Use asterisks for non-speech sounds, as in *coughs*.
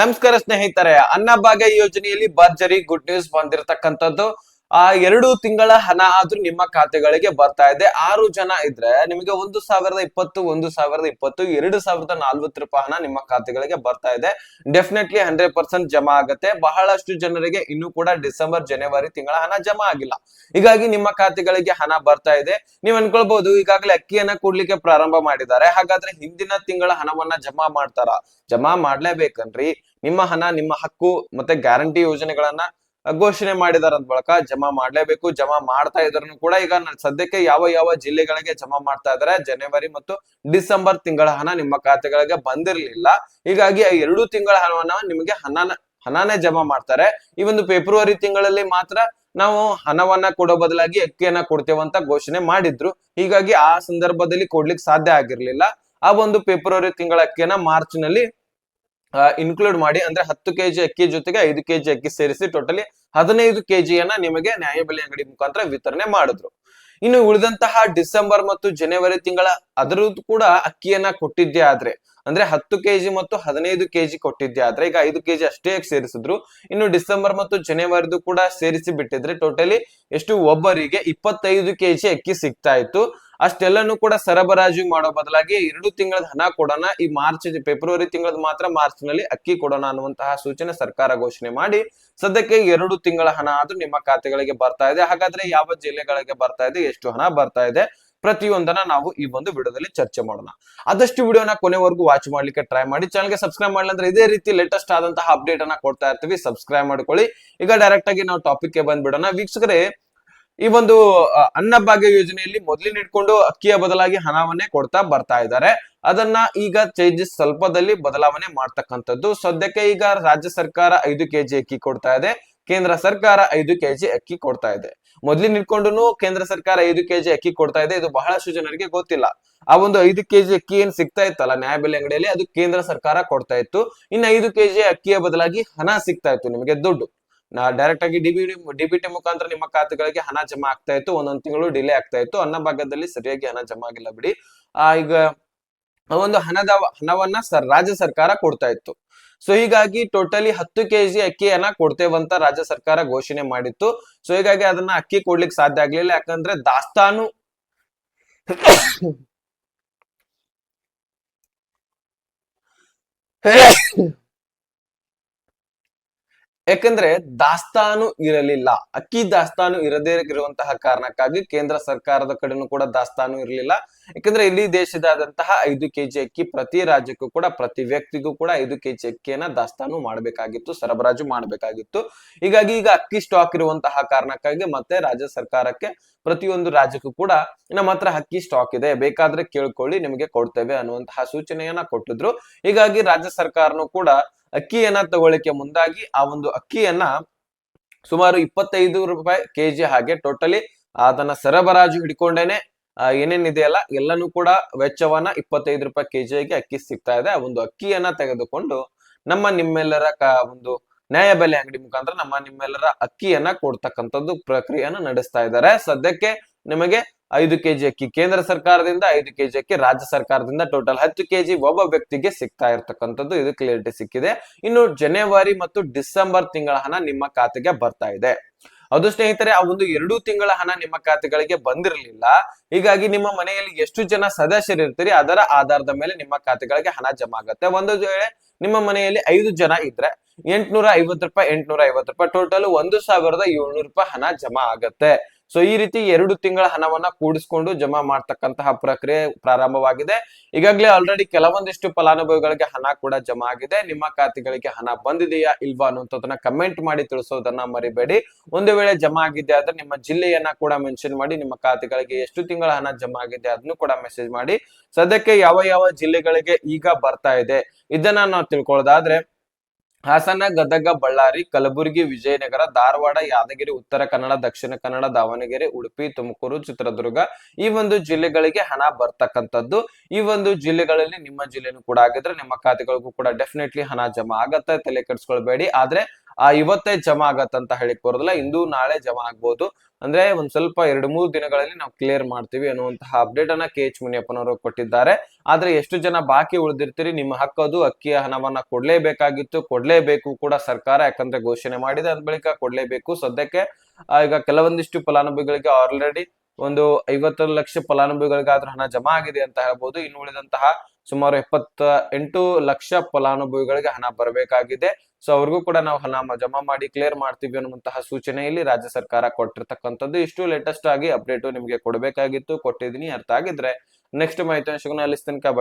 ನಮಸ್ಕಾರ ಸ್ನೇಹಿತರೆ ಅನ್ನಭಾಗ್ಯ ಯೋಜನೆಯಲ್ಲಿ ಭರ್ಜರಿ ಗುಡ್ ನ್ಯೂಸ್ ಬಂದಿರತಕ್ಕಂಥದ್ದು. ಆ ಎರಡು ತಿಂಗಳ ಹಣ ಆದ್ರೂ ನಿಮ್ಮ ಖಾತೆಗಳಿಗೆ ಬರ್ತಾ ಇದೆ. ಆರು ಜನ ಇದ್ರೆ ನಿಮಗೆ ಒಂದು ಸಾವಿರದ ಇಪ್ಪತ್ತು, ಒಂದು ಸಾವಿರದ ಇಪ್ಪತ್ತು, ಎರಡು ಸಾವಿರದ ನಲ್ವತ್ತು ರೂಪಾಯಿ ಹಣ ನಿಮ್ಮ ಖಾತೆಗಳಿಗೆ ಬರ್ತಾ ಇದೆ. ಡೆಫಿನೆಟ್ಲಿ ಹಂಡ್ರೆಡ್ ಪರ್ಸೆಂಟ್ ಜಮಾ ಆಗುತ್ತೆ. ಬಹಳಷ್ಟು ಜನರಿಗೆ ಇನ್ನೂ ಕೂಡ ಡಿಸೆಂಬರ್, ಜನವರಿ ತಿಂಗಳ ಹಣ ಜಮಾ ಆಗಿಲ್ಲ. ಹೀಗಾಗಿ ನಿಮ್ಮ ಖಾತೆಗಳಿಗೆ ಹಣ ಬರ್ತಾ ಇದೆ. ನೀವು ಅನ್ಕೊಳ್ಬಹುದು ಈಗಾಗಲೇ ಅಕ್ಕಿಯನ್ನ ಕೊಡ್ಲಿಕ್ಕೆ ಪ್ರಾರಂಭ ಮಾಡಿದ್ದಾರೆ. ಹಾಗಾದ್ರೆ ಹಿಂದಿನ ತಿಂಗಳ ಹಣವನ್ನ ಜಮಾ ಮಾಡ್ತಾರ? ಜಮಾ ಮಾಡ್ಲೇಬೇಕನ್ರಿ. ನಿಮ್ಮ ಹಣ, ನಿಮ್ಮ ಹಕ್ಕು ಮತ್ತೆ ಗ್ಯಾರಂಟಿ ಯೋಜನೆಗಳನ್ನ ಘೋಷಣೆ ಮಾಡಿದಾರಂತ ಬಳಕ ಜಮಾ ಮಾಡ್ಲೇಬೇಕು, ಜಮಾ ಮಾಡ್ತಾ ಇದ್ರು ಕೂಡ ಈಗ ಸದ್ಯಕ್ಕೆ ಯಾವ ಯಾವ ಜಿಲ್ಲೆಗಳಿಗೆ ಜಮಾ ಮಾಡ್ತಾ ಇದಾರೆ ಜನವರಿ ಮತ್ತು ಡಿಸೆಂಬರ್ ತಿಂಗಳ ಹಣ ನಿಮ್ಮ ಖಾತೆಗಳಿಗೆ ಬಂದಿರಲಿಲ್ಲ. ಹೀಗಾಗಿ ಎರಡು ತಿಂಗಳ ಹಣವನ್ನ ನಿಮಗೆ ಹಣನ ಹಣನೇ ಜಮಾ ಮಾಡ್ತಾರೆ. ಈ ಒಂದು ಫೆಬ್ರವರಿ ತಿಂಗಳಲ್ಲಿ ಮಾತ್ರ ನಾವು ಹಣವನ್ನ ಕೊಡೋ ಬದಲಾಗಿ ಅಕ್ಕಿಯನ್ನ ಕೊಡ್ತೇವಂತ ಘೋಷಣೆ ಮಾಡಿದ್ರು. ಹೀಗಾಗಿ ಆ ಸಂದರ್ಭದಲ್ಲಿ ಕೊಡ್ಲಿಕ್ಕೆ ಸಾಧ್ಯ ಆಗಿರ್ಲಿಲ್ಲ. ಆ ಒಂದು ಫೆಬ್ರವರಿ ತಿಂಗಳ ಅಕ್ಕಿಯನ್ನ ಮಾರ್ಚ್ನಲ್ಲಿ ಇನ್ಕ್ಲೂಡ್ ಮಾಡಿ, ಅಂದ್ರೆ ಹತ್ತು ಕೆಜಿ ಅಕ್ಕಿ ಜೊತೆಗೆ ಐದು ಕೆಜಿ ಅಕ್ಕಿ ಸೇರಿಸಿ ಟೋಟಲಿ ಹದಿನೈದು ಕೆಜಿಯನ್ನ ನಿಮಗೆ ನ್ಯಾಯಬೆಲೆ ಅಂಗಡಿ ಮುಖಾಂತರ ವಿತರಣೆ ಮಾಡಿದ್ರು. ಇನ್ನು ಉಳಿದಂತಹ ಡಿಸೆಂಬರ್ ಮತ್ತು ಜನವರಿ ತಿಂಗಳ ಅದರದ್ದು ಕೂಡ ಅಕ್ಕಿಯನ್ನ ಕೊಟ್ಟಿದ್ದೇ ಆದ್ರೆ, ಅಂದ್ರೆ ಹತ್ತು ಕೆಜಿ ಮತ್ತು ಹದಿನೈದು ಕೆಜಿ ಕೊಟ್ಟಿದ್ದೆ ಆದ್ರೆ, ಈಗ ಐದು ಕೆಜಿ ಅಷ್ಟೇ ಸೇರಿಸಿದ್ರು? ಇನ್ನು ಡಿಸೆಂಬರ್ ಮತ್ತು ಜನವರಿದು ಕೂಡ ಸೇರಿಸಿ ಬಿಟ್ಟಿದ್ರೆ ಟೋಟಲಿ ಎಷ್ಟು ಒಬ್ಬರಿಗೆ ಇಪ್ಪತ್ತೈದು ಕೆಜಿ ಅಕ್ಕಿ ಸಿಗ್ತಾ ಇತ್ತು. ಅಷ್ಟೆಲ್ಲನೂ ಕೂಡ ಸರಬರಾಜು ಮಾಡೋ ಬದಲಾಗಿ ಎರಡು ತಿಂಗಳದ ಹಣ ಕೊಡೋಣ, ಈ ಮಾರ್ಚ್ ಫೆಬ್ರವರಿ ತಿಂಗಳದ ಮಾತ್ರ ಮಾರ್ಚ್ನಲ್ಲಿ ಅಕ್ಕಿ ಕೊಡೋಣ ಅನ್ನುವಂತಹ ಸೂಚನೆ ಸರ್ಕಾರ ಘೋಷಣೆ ಮಾಡಿ, ಸದ್ಯಕ್ಕೆ ಎರಡು ತಿಂಗಳ ಹಣ ಆದ್ರೂ ನಿಮ್ಮ ಖಾತೆಗಳಿಗೆ ಬರ್ತಾ ಇದೆ. ಹಾಗಾದ್ರೆ ಯಾವ ಜಿಲ್ಲೆಗಳಿಗೆ ಬರ್ತಾ ಇದೆ, ಎಷ್ಟು ಹಣ ಬರ್ತಾ ಇದೆ, ಪ್ರತಿಯೊಂದನ್ನ ನಾವು ಈ ಒಂದು ವಿಡಿಯೋದಲ್ಲಿ ಚರ್ಚೆ ಮಾಡೋಣ. ಆದಷ್ಟು ವಿಡಿಯೋನ ಕೊನೆವರೆಗೂ ವಾಚ್ ಮಾಡ್ಲಿಕ್ಕೆ ಟ್ರೈ ಮಾಡಿ. ಚಾನಲ್ಗೆ ಸಬ್ಸ್ಕ್ರೈಬ್ ಮಾಡ್ಲಿ ಅಂದ್ರೆ ಇದೇ ರೀತಿ ಲೇಟೆಸ್ಟ್ ಆದಂತಹ ಅಪ್ಡೇಟ್ ಅನ್ನ ಕೊಡ್ತಾ ಇರ್ತೀವಿ. ಸಬ್ಸ್ಕ್ರೈಬ್ ಮಾಡ್ಕೊಳ್ಳಿ. ಈಗ ಡೈರೆಕ್ಟ್ ಆಗಿ ನಾವು ಟಾಪಿಕ್ಗೆ ಬಂದ್ಬಿಡೋಣ. ವೀಕ್ಷಕರೇ ಈ ಒಂದು ಅನ್ನಭಾಗ್ಯ ಯೋಜನೆಯಲ್ಲಿ ಮೊದಲಿನ ಇಟ್ಕೊಂಡು ಅಕ್ಕಿಯ ಬದಲಾಗಿ ಹಣವನ್ನೇ ಕೊಡ್ತಾ ಬರ್ತಾ ಇದ್ದಾರೆ. ಅದನ್ನ ಈಗ ಚೇಂಜಸ್ ಸ್ವಲ್ಪದಲ್ಲಿ ಬದಲಾವಣೆ ಮಾಡ್ತಕ್ಕಂಥದ್ದು. ಸದ್ಯಕ್ಕೆ ಈಗ ರಾಜ್ಯ ಸರ್ಕಾರ ಐದು ಕೆಜಿ ಅಕ್ಕಿ ಕೊಡ್ತಾ ಇದೆ. ಕೇಂದ್ರ ಸರ್ಕಾರ ಐದು ಕೆಜಿ ಅಕ್ಕಿ ಕೊಡ್ತಾ ಇದೆ. ಮೊದ್ಲಿನ ಇಟ್ಕೊಂಡು ಕೇಂದ್ರ ಸರ್ಕಾರ ಐದು ಕೆಜಿ ಅಕ್ಕಿ ಕೊಡ್ತಾ ಇದೆ. ಇದು ಬಹಳಷ್ಟು ಜನರಿಗೆ ಗೊತ್ತಿಲ್ಲ. ಆ ಒಂದು ಐದು ಕೆಜಿ ಅಕ್ಕಿ ಏನ್ ಸಿಗ್ತಾ ಇತ್ತಲ್ಲ ನ್ಯಾಯಬೆಲೆ ಅಂಗಡಿಯಲ್ಲಿ? ಅದು ಕೇಂದ್ರ ಸರ್ಕಾರ ಕೊಡ್ತಾ ಇತ್ತು. ಇನ್ನು ಐದು ಕೆಜಿ ಅಕ್ಕಿಯ ಬದಲಾಗಿ ಹಣ ಸಿಗ್ತಾ ಇತ್ತು ನಿಮಗೆ ದುಡ್ಡು. ನಾ ಡೈರೆಕ್ಟ್ ಆಗಿ ಡಿಬಿಟಿ ಡಿಬಿಟಿ ಮುಖಾಂತರ ನಿಮ್ಮ ಖಾತೆಗಳಿಗೆ ಹಣ ಜಮಾ ಆಗ್ತಾ ಇತ್ತು. ಒಂದೊಂದು ತಿಂಗಳು ಡಿಲೇ ಆಗ್ತಾ ಇತ್ತು. ಅನ್ನೋ ಭಾಗದಲ್ಲಿ ಸರಿಯಾಗಿ ಹಣ ಜಮಾ ಆಗಿಲ್ಲ ಬಿಡಿ. ಆ, ಈಗ ಒಂದು ಹಣದ ಹಣವನ್ನ ರಾಜ್ಯ ಸರ್ಕಾರ ಕೊಡ್ತಾ ಇತ್ತು. ಸೊ ಹೀಗಾಗಿ ಟೋಟಲಿ ಹತ್ತು ಕೆಜಿ ಅಕ್ಕಿಯನ್ನ ಕೊಡ್ತೇವಂತ ರಾಜ್ಯ ಸರ್ಕಾರ ಘೋಷಣೆ ಮಾಡಿತ್ತು. ಸೊ ಹೀಗಾಗಿ ಅದನ್ನ ಅಕ್ಕಿ ಕೊಡ್ಲಿಕ್ಕೆ ಸಾಧ್ಯ ಆಗ್ಲಿಲ್ಲ. ಯಾಕಂದ್ರೆ ದಾಸ್ತಾನು *coughs* *coughs* *coughs* ಯಾಕಂದ್ರೆ ದಾಸ್ತಾನು ಇರಲಿಲ್ಲ. ಅಕ್ಕಿ ದಾಸ್ತಾನು ಇರದೇ ಇರುವಂತಹ ಕಾರಣಕ್ಕಾಗಿ ಕೇಂದ್ರ ಸರ್ಕಾರದ ಕಡೆನೂ ಕೂಡ ದಾಸ್ತಾನು ಇರಲಿಲ್ಲ. ಯಾಕಂದ್ರೆ ಇಲ್ಲಿ ದೇಶದಾದಂತಹ ಐದು ಕೆಜಿ ಅಕ್ಕಿ ಪ್ರತಿ ರಾಜ್ಯಕ್ಕೂ ಕೂಡ, ಪ್ರತಿ ವ್ಯಕ್ತಿಗೂ ಕೂಡ ಐದು ಕೆಜಿ ಅಕ್ಕಿಯನ್ನ ದಾಸ್ತಾನು ಮಾಡಬೇಕಾಗಿತ್ತು, ಸರಬರಾಜು ಮಾಡಬೇಕಾಗಿತ್ತು. ಹೀಗಾಗಿ ಈಗ ಅಕ್ಕಿ ಸ್ಟಾಕ್ ಇರುವಂತಹ ಕಾರಣಕ್ಕಾಗಿ ಮತ್ತೆ ರಾಜ್ಯ ಸರ್ಕಾರಕ್ಕೆ ಪ್ರತಿಯೊಂದು ರಾಜ್ಯಕ್ಕೂ ಕೂಡ, ನಮ್ಮ ಹತ್ರ ಅಕ್ಕಿ ಸ್ಟಾಕ್ ಇದೆ, ಬೇಕಾದ್ರೆ ಕೇಳ್ಕೊಳ್ಳಿ, ನಿಮಗೆ ಕೊಡ್ತೇವೆ ಅನ್ನುವಂತಹ ಸೂಚನೆಯನ್ನ ಕೊಟ್ಟಿದ್ರು. ಹೀಗಾಗಿ ರಾಜ್ಯ ಸರ್ಕಾರನು ಕೂಡ ಅಕ್ಕಿಯನ್ನ ತಗೊಳ್ಳಿಕ್ಕೆ ಮುಂದಾಗಿ ಆ ಒಂದು ಅಕ್ಕಿಯನ್ನ ಸುಮಾರು ಇಪ್ಪತ್ತೈದು ರೂಪಾಯಿ ಕೆಜಿ ಹಾಗೆ ಟೋಟಲಿ ಅದನ್ನ ಸರಬರಾಜು ಹಿಡ್ಕೊಂಡೇನೆ ಆ, ಏನೇನ್ ಇದೆಯಲ್ಲ ಎಲ್ಲನೂ ಕೂಡ ವೆಚ್ಚವನ್ನ ಇಪ್ಪತ್ತೈದು ರೂಪಾಯಿ ಕೆಜಿಗೆ ಅಕ್ಕಿ ಸಿಗ್ತಾ ಇದೆ. ಆ ಒಂದು ಅಕ್ಕಿಯನ್ನ ತೆಗೆದುಕೊಂಡು ನಮ್ಮ ನಿಮ್ಮೆಲ್ಲರ ಕ ಒಂದು ನ್ಯಾಯಬೆಲೆ ಅಂಗಡಿ ಮುಖಾಂತರ ನಮ್ಮ ನಿಮ್ಮೆಲ್ಲರ ಅಕ್ಕಿಯನ್ನ ಕೊಡ್ತಕ್ಕಂಥದ್ದು ಪ್ರಕ್ರಿಯೆಯನ್ನು ನಡೆಸ್ತಾ ಇದ್ದಾರೆ. ಸದ್ಯಕ್ಕೆ ನಿಮಗೆ ಐದು ಕೆಜಿ ಅಕ್ಕಿ ಕೇಂದ್ರ ಸರ್ಕಾರದಿಂದ, ಐದು ಕೆಜಿ ಅಕ್ಕಿ ರಾಜ್ಯ ಸರ್ಕಾರದಿಂದ. ಟೋಟಲ್ ಹತ್ತು ಕೆಜಿ ಒಬ್ಬ ವ್ಯಕ್ತಿಗೆ ಸಿಗ್ತಾ ಇರತಕ್ಕಂಥದ್ದು ಇದು ಕ್ಲಿಯರಿಟಿ ಸಿಕ್ಕಿದೆ. ಇನ್ನು ಜನವರಿ ಮತ್ತು ಡಿಸೆಂಬರ್ ತಿಂಗಳ ಹಣ ನಿಮ್ಮ ಖಾತೆಗೆ ಬರ್ತಾ ಇದೆ. ಅದು ಸ್ನೇಹಿತರೆ, ಆ ಒಂದು ಎರಡು ತಿಂಗಳ ಹಣ ನಿಮ್ಮ ಖಾತೆಗಳಿಗೆ ಬಂದಿರಲಿಲ್ಲ. ಹೀಗಾಗಿ ನಿಮ್ಮ ಮನೆಯಲ್ಲಿ ಎಷ್ಟು ಜನ ಸದಸ್ಯರು ಇರ್ತೀರಿ, ಅದರ ಆಧಾರದ ಮೇಲೆ ನಿಮ್ಮ ಖಾತೆಗಳಿಗೆ ಹಣ ಜಮಾ ಆಗುತ್ತೆ. ಒಂದು ವೇಳೆ ನಿಮ್ಮ ಮನೆಯಲ್ಲಿ ಐದು ಜನ ಇದ್ರೆ ಎಂಟ್ನೂರ ಐವತ್ತು ರೂಪಾಯಿ, ಎಂಟ್ನೂರ ಐವತ್ತು ರೂಪಾಯಿ ಟೋಟಲ್ ಒಂದು ಸಾವಿರದ ಏಳ್ನೂರು ರೂಪಾಯಿ ಹಣ ಜಮಾ ಆಗತ್ತೆ. ಸೊ ಈ ರೀತಿ ಎರಡು ತಿಂಗಳ ಹಣವನ್ನ ಕೂಡಿಸ್ಕೊಂಡು ಜಮಾ ಮಾಡ್ತಕ್ಕಂತಹ ಪ್ರಕ್ರಿಯೆ ಪ್ರಾರಂಭವಾಗಿದೆ. ಈಗಾಗಲೇ ಆಲ್ರೆಡಿ ಕೆಲವೊಂದಿಷ್ಟು ಫಲಾನುಭವಿಗಳಿಗೆ ಹಣ ಕೂಡ ಜಮಾ ಆಗಿದೆ. ನಿಮ್ಮ ಖಾತೆಗಳಿಗೆ ಹಣ ಬಂದಿದೆಯಾ ಇಲ್ವಾ ಅನ್ನುವಂಥದ್ದನ್ನ ಕಮೆಂಟ್ ಮಾಡಿ ತಿಳಿಸೋದನ್ನ ಮರಿಬೇಡಿ. ಒಂದು ವೇಳೆ ಜಮಾ ಆಗಿದೆ ಆದ್ರೆ ನಿಮ್ಮ ಜಿಲ್ಲೆಯನ್ನ ಕೂಡ ಮೆನ್ಷನ್ ಮಾಡಿ, ನಿಮ್ಮ ಖಾತೆಗಳಿಗೆ ಎಷ್ಟು ತಿಂಗಳ ಹಣ ಜಮಾ ಆಗಿದೆ ಅದನ್ನು ಕೂಡ ಮೆಸೇಜ್ ಮಾಡಿ. ಸದ್ಯಕ್ಕೆ ಯಾವ ಯಾವ ಜಿಲ್ಲೆಗಳಿಗೆ ಈಗ ಬರ್ತಾ ಇದೆ ಇದನ್ನ ನಾವು ತಿಳ್ಕೊಳ್ಳೋದಾದ್ರೆ ಹಾಸನ, ಗದಗ, ಬಳ್ಳಾರಿ, ಕಲಬುರಗಿ, ವಿಜಯನಗರ, ಧಾರವಾಡ, ಯಾದಗಿರಿ, ಉತ್ತರ ಕನ್ನಡ, ದಕ್ಷಿಣ ಕನ್ನಡ, ದಾವಣಗೆರೆ, ಉಡುಪಿ, ತುಮಕೂರು, ಚಿತ್ರದುರ್ಗ ಈ ಒಂದು ಜಿಲ್ಲೆಗಳಿಗೆ ಹಣ ಬರ್ತಕ್ಕಂಥದ್ದು. ಈ ಒಂದು ಜಿಲ್ಲೆಗಳಲ್ಲಿ ನಿಮ್ಮ ಜಿಲ್ಲೆನೂ ಕೂಡ ಆಗಿದ್ರೆ ನಿಮ್ಮ ಖಾತೆಗಳಿಗೂ ಕೂಡ ಡೆಫಿನೆಟ್ಲಿ ಹಣ ಜಮಾ ಆಗತ್ತೆ. ತಲೆ ಕೆಡಿಸ್ಕೊಳ್ಬೇಡಿ. ಆದ್ರೆ ಆ ಇವತ್ತೇ ಜಮಾ ಆಗತ್ತಂತ ಹೇಳಿಕ್ ಬರೋದಿಲ್ಲ ಇಂದು ನಾಳೆ ಜಮಾ ಆಗ್ಬೋದು. ಅಂದ್ರೆ ಒಂದ್ ಸ್ವಲ್ಪ ಎರಡು ಮೂರು ದಿನಗಳಲ್ಲಿ ನಾವು ಕ್ಲಿಯರ್ ಮಾಡ್ತೀವಿ ಅನ್ನುವಂತಹ ಅಪ್ಡೇಟ್ ಅನ್ನ ಕೆ ಎಚ್ ಮುನಿಯಪ್ಪನವರು ಕೊಟ್ಟಿದ್ದಾರೆ. ಆದ್ರೆ ಎಷ್ಟು ಜನ ಬಾಕಿ ಉಳಿದಿರ್ತೀರಿ, ನಿಮ್ಮ ಹಕ್ಕದು ಅಕ್ಕಿಯ ಹಣವನ್ನ ಕೊಡ್ಲೇಬೇಕಾಗಿತ್ತು, ಕೊಡ್ಲೇಬೇಕು ಕೂಡ ಸರ್ಕಾರ ಯಾಕಂದ್ರೆ ಘೋಷಣೆ ಮಾಡಿದೆ ಅದ್ ಬಳಿಕ ಕೊಡ್ಲೇಬೇಕು. ಸದ್ಯಕ್ಕೆ ಈಗ ಕೆಲವೊಂದಿಷ್ಟು ಫಲಾನುಭವಿಗಳಿಗೆ ಆಲ್ರೆಡಿ ಒಂದು ಐವತ್ತು ಲಕ್ಷ ಫಲಾನುಭವಿಗಳಿಗಾದ್ರೂ ಹಣ ಜಮಾ ಆಗಿದೆ ಅಂತ ಹೇಳ್ಬೋದು. ಇನ್ನು ಉಳಿದಂತಹ ಸುಮಾರು ಎಪ್ಪತ್ತ ಎಂಟು ಲಕ್ಷ ಫಲಾನುಭವಿಗಳಿಗೆ ಹಣ ಬರಬೇಕಾಗಿದೆ. ಸೊ ಅವ್ರಿಗೂ ಕೂಡ ನಾವು ಹಣ ಜಮಾ ಮಾಡಿ ಕ್ಲಿಯರ್ ಮಾಡ್ತೀವಿ ಅನ್ನುವಂತಹ ಸೂಚನೆಯಲ್ಲಿ ರಾಜ್ಯ ಸರ್ಕಾರ ಕೊಟ್ಟಿರ್ತಕ್ಕಂಥದ್ದು. ಇಷ್ಟು ಲೇಟೆಸ್ಟ್ ಆಗಿ ಅಪ್ಡೇಟ್ ನಿಮಗೆ ಕೊಡಬೇಕಾಗಿತ್ತು, ಕೊಟ್ಟಿದ್ದೀನಿ. ಅರ್ಥ ಆಗಿದ್ರೆ ನೆಕ್ಸ್ಟ್ ಮಾಹಿತಿ ಅಂಶಗಳನ್ನ ಅಲ್ಲಿ ತನಕ